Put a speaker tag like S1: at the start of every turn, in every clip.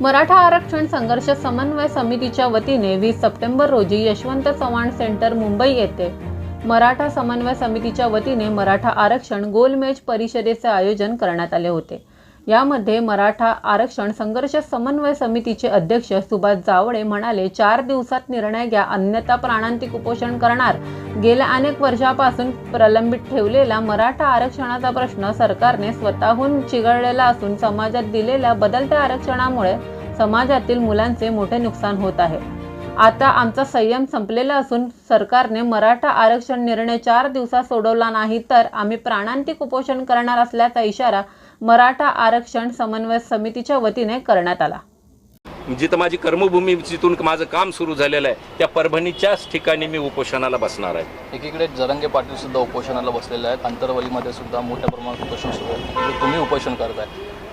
S1: मराठा आरक्षण संघर्ष समन्वय समितीच्या वतीने वीस सप्टेंबर रोजी यशवंत चव्हाण सेंटर मुंबई येथे मराठा समन्वय समितीच्या वतीने मराठा आरक्षण गोलमेज परिषदेचे आयोजन करण्यात आले होते. यामध्ये मराठा आरक्षण संघर्ष समन्वय समितीचे अध्यक्ष सुभाष जावळे म्हणाले चार दिवसात निर्णय घ्या. अन्यथा प्राणांतिक उपोषण करणार. गेल्या अनेक वर्षापासून प्रलंबित ठेवलेला मराठा आरक्षणाचा प्रश्न सरकारने स्वतःहून चिघळलेला असून समाजात दिलेल्या बदलत्या आरक्षणामुळे समाजातील मुलांचे मोठे नुकसान होत आहे. आता आमचा संयम संपलेला असून सरकारने मराठा आरक्षण निर्णय चार दिवसात सोडवला नाही तर आम्ही प्राणांतिक उपोषण करणार असल्याचा इशारा मराठा आरक्षण समन्वय समितीच्या वतीने करण्यात आला.
S2: जिथं माझी कर्मभूमी जिथून माझं काम सुरू झालेलं आहे त्या परभणीच्याच ठिकाणी मी उपोषणाला बसणार आहे.
S3: एकीकडे जरंगे पाटील सुद्धा उपोषणाला बसलेले आहेत आंतरवलीमध्ये सुद्धा मोठ्या प्रमाणात उपोषण सुरू आहे. इकडे तुम्ही उपोषण करताय.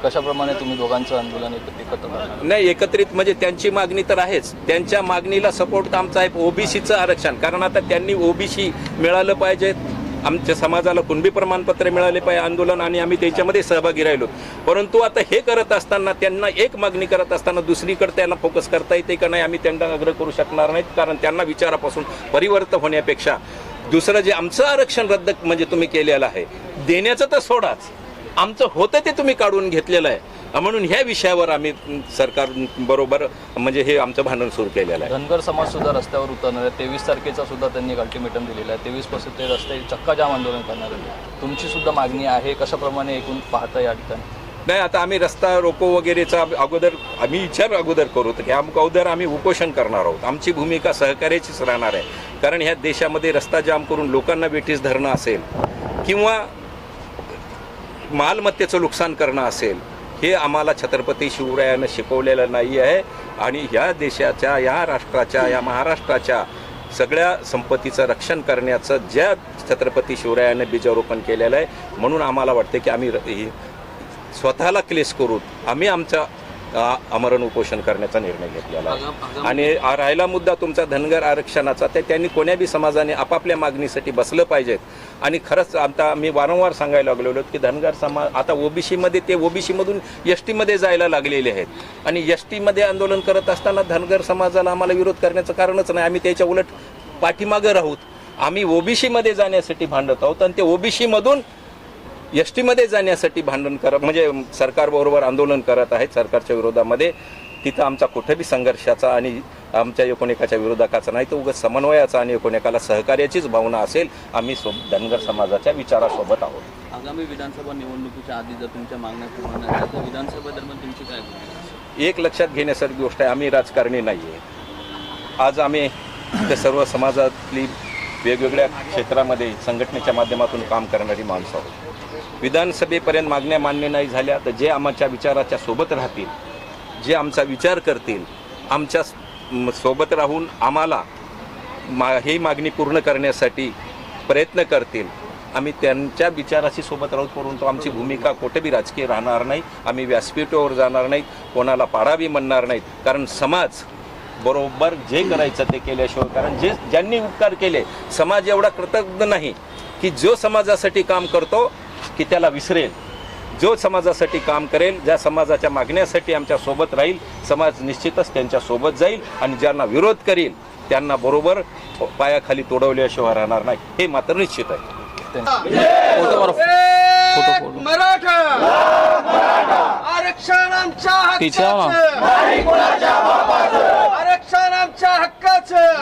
S3: कशाप्रमाणे तुम्ही दोघांचं आंदोलन एक- एकत्र?
S2: नाही एकत्रित म्हणजे त्यांची मागणी तर आहेच. त्यांच्या मागणीला सपोर्ट आमचा आहे ओबीसीचं आरक्षण. कारण आता त्यांनी ओबीसी मिळालं पाहिजे आमच्या समाजाला कुणबी प्रमाणपत्र मिळाले पाहिजे आंदोलन आणि आम्ही त्याच्यामध्ये सहभागी राहिलो. परंतु आता हे करत असताना त्यांना एक मागणी करत असताना दुसरीकडे त्यांना फोकस करता येते का नाही आम्ही त्यांना आग्रह करू शकणार नाहीत कारण त्यांना विचारापासून परिवर्तन होण्यापेक्षा दुसरं जे आमचं आरक्षण रद्द म्हणजे तुम्ही केलेलं आहे देण्याचं तर सोडाच. आमचं होतं ते तुम्ही काढून घेतलेलं आहे. म्हणून ह्या विषयावर आम्ही सरकार बरोबर म्हणजे हे आमचं भांडण सुरू केलेलं आहे.
S3: धनगर समाज सुद्धा रस्त्यावर उतरणार आहे. तेवीस तारखेचा सुद्धा त्यांनी एक अल्टिमेटम दिलेला आहे. तेवीसपासून ते रस्ते चक्काजाम आंदोलन करणार आहे तुमची सुद्धा मागणी आहे. कशाप्रमाणे एकूण पाहता या ठिकाणी?
S2: नाही आता आम्ही रस्ता रोको वगैरेचा अगोदर आम्ही विचार अगोदर करू. तर ह्या अगोदर आम्ही उपोषण करणार आहोत. आमची भूमिका सहकार्याचीच राहणार आहे. कारण ह्या देशामध्ये रस्ता जाम करून लोकांना वेठीस धरणं असेल किंवा मालमत्तेचं नुकसान करणं असेल हे आम्हाला छत्रपती शिवरायानं शिकवलेलं नाही आहे. आणि ह्या देशाच्या या राष्ट्राच्या या महाराष्ट्राच्या सगळ्या संपत्तीचं रक्षण करण्याचं ज्या छत्रपती शिवरायानं बीजारोपण केलेलं आहे म्हणून आम्हाला वाटते की आम्ही स्वतःला क्लेश करून आम्ही आमचा आमरण उपोषण करण्याचा निर्णय घेतलेला आणि राहिला मुद्दा तुमचा धनगर आरक्षणाचा ते त्यांनी कोण्या बी समाजाने आपापल्या मागणीसाठी बसलं पाहिजेत. आणि खरंच आता मी वारंवार सांगायला लागलेलो की धनगर समाज आता ओबीसीमध्ये ते ओबीसीमधून एस टीमध्ये जायला लागलेले आहेत. आणि एस टीमध्ये आंदोलन करत असताना धनगर समाजाला आम्हाला विरोध करण्याचं कारणच नाही. आम्ही त्याच्या उलट पाठीमागं राहूत. आम्ही ओबीसीमध्ये जाण्यासाठी भांडत आहोत आणि ते ओबीसीमधून एस टीमध्ये जाण्यासाठी भांडण करत म्हणजे सरकारबरोबर आंदोलन करत आहेत सरकारच्या विरोधामध्ये. तिथं आमचा कुठेही संघर्षाचा आणि आमच्या एकोणेकाच्या विरोधकाचा नाही तर उगाच समन्वयाचा आणि एकोणेकाला सहकार्याचीच भावना असेल आम्ही सो धनगर समाजाच्या विचारासोबत आहोत.
S4: आगामी विधानसभा निवडणुकीच्या आधी जर तुमच्या मागण्या पूर्ण तर विधानसभेदरम्यान तुमची काय?
S2: एक लक्षात घेण्यासारखी गोष्ट आहे आम्ही राजकारणी नाही आहे आज आम्ही त्या सर्व समाजातली वेगवेगळ्या क्षेत्रामध्ये संघटनेच्या माध्यमातून काम करणारी माणसं आहोत. विधानसभेपर्यंत मागण्या मान्य नाही झाल्या तर जे आमच्या विचाराच्या सोबत राहतील जे आमचा विचार करतील आमच्यासोबत राहून आम्हाला मा ही मागणी पूर्ण करण्यासाठी प्रयत्न करतील. आम्ही त्यांच्या विचाराशी सोबत राहू परंतु आमची भूमिका कुठे बी राजकीय राहणार नाही. आम्ही व्यासपीठावर जाणार नाहीत कोणाला पाडावी म्हणणार नाहीत. कारण समाज बरोबर जे करायचं ते केल्याशिवाय कारण जे ज्यांनी उपकार केले समाज एवढा कृतज्ञ नाही की जो समाजासाठी काम करतो की त्याला विसरेल. जो समाजासाठी काम करेल ज्या समाजाच्या मागण्यासाठी आमच्यासोबत राहील समाज निश्चितच त्यांच्यासोबत जाईल आणि ज्यांना विरोध करेल त्यांना बरोबर पायाखाली तोडवल्याशिवाय राहणार नाही. हे मात्र निश्चित आहे.
S5: मराठा! आरक्षण आमच्या
S3: तिच्या.
S5: कुणाच्या हक्काचं